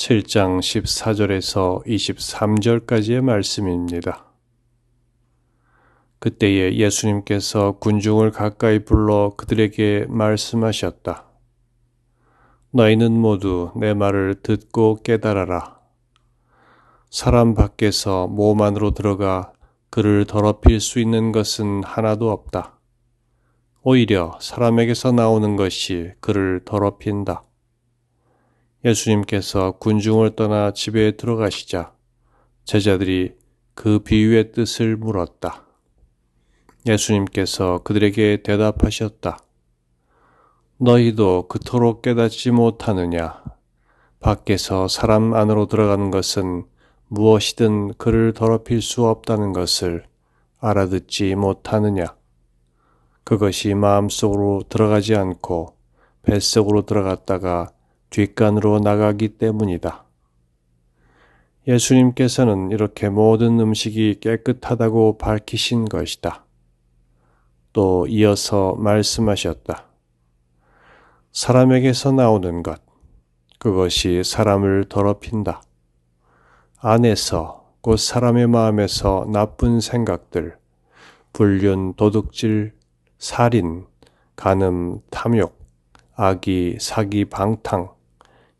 7장 14절에서 23절까지의 말씀입니다. 그때에 예수님께서 군중을 가까이 불러 그들에게 말씀하셨다. 너희는 모두 내 말을 듣고 깨달아라. 사람 밖에서 몸 안으로 들어가 그를 더럽힐 수 있는 것은 하나도 없다. 오히려 사람에게서 나오는 것이 그를 더럽힌다. 예수님께서 군중을 떠나 집에 들어가시자 제자들이 그 비유의 뜻을 물었다. 예수님께서 그들에게 대답하셨다. 너희도 그토록 깨닫지 못하느냐? 밖에서 사람 안으로 들어가는 것은 무엇이든 그를 더럽힐 수 없다는 것을 알아듣지 못하느냐? 그것이 마음속으로 들어가지 않고 뱃속으로 들어갔다가 뒷간으로 나가기 때문이다. 예수님께서는 이렇게 모든 음식이 깨끗하다고 밝히신 것이다. 또 이어서 말씀하셨다. 사람에게서 나오는 것, 그것이 사람을 더럽힌다. 안에서 곧 사람의 마음에서 나쁜 생각들, 불륜, 도둑질, 살인, 간음, 탐욕, 악의, 사기, 방탕,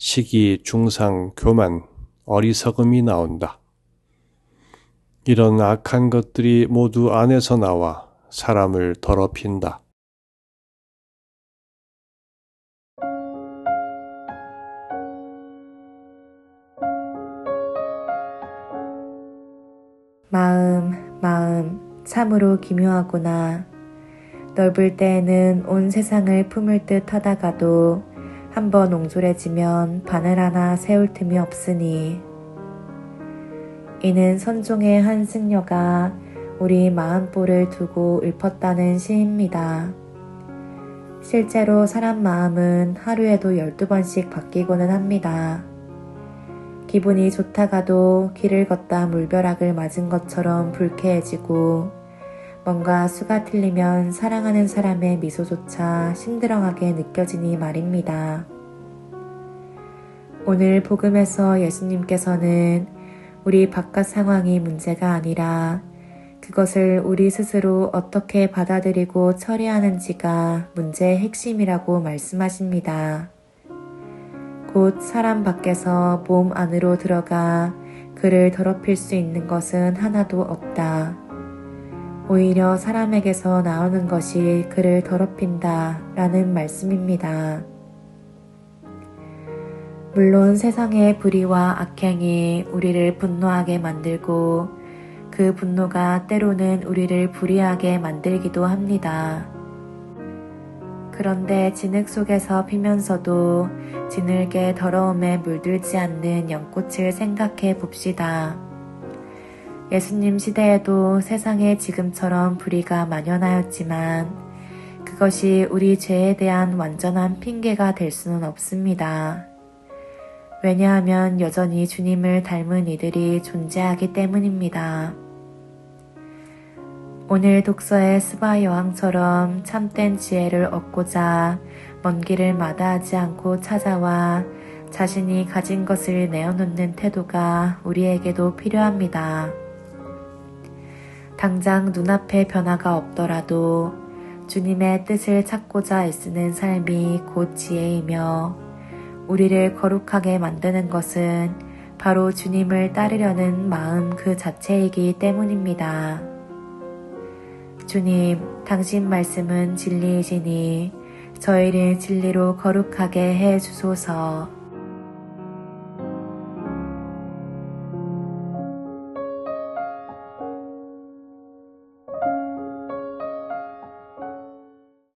시기, 중상, 교만, 어리석음이 나온다. 이런 악한 것들이 모두 안에서 나와 사람을 더럽힌다. 마음, 마음, 참으로 기묘하구나. 넓을 때에는 온 세상을 품을 듯 하다가도 한번 옹졸해지면 바늘 하나 세울 틈이 없으니 이는 선종의 한 승려가 우리 마음볼을 두고 읊었다는 시입니다. 실제로 사람 마음은 하루에도 12번씩 바뀌고는 합니다. 기분이 좋다가도 길을 걷다 물벼락을 맞은 것처럼 불쾌해지고 뭔가 수가 틀리면 사랑하는 사람의 미소조차 심드렁하게 느껴지니 말입니다. 오늘 복음에서 예수님께서는 우리 바깥 상황이 문제가 아니라 그것을 우리 스스로 어떻게 받아들이고 처리하는지가 문제의 핵심이라고 말씀하십니다. 곧 사람 밖에서 몸 안으로 들어가 그를 더럽힐 수 있는 것은 하나도 없다. 오히려 사람에게서 나오는 것이 그를 더럽힌다 라는 말씀입니다. 물론 세상의 불의와 악행이 우리를 분노하게 만들고 그 분노가 때로는 우리를 불의하게 만들기도 합니다. 그런데 진흙 속에서 피면서도 진흙의 더러움에 물들지 않는 연꽃을 생각해 봅시다. 예수님 시대에도 세상에 지금처럼 불의가 만연하였지만 그것이 우리 죄에 대한 완전한 핑계가 될 수는 없습니다. 왜냐하면 여전히 주님을 닮은 이들이 존재하기 때문입니다. 오늘 독서의 스바 여왕처럼 참된 지혜를 얻고자 먼 길을 마다하지 않고 찾아와 자신이 가진 것을 내어놓는 태도가 우리에게도 필요합니다. 당장 눈앞에 변화가 없더라도 주님의 뜻을 찾고자 애쓰는 삶이 곧 지혜이며 우리를 거룩하게 만드는 것은 바로 주님을 따르려는 마음 그 자체이기 때문입니다. 주님, 당신 말씀은 진리이시니 저희를 진리로 거룩하게 해 주소서.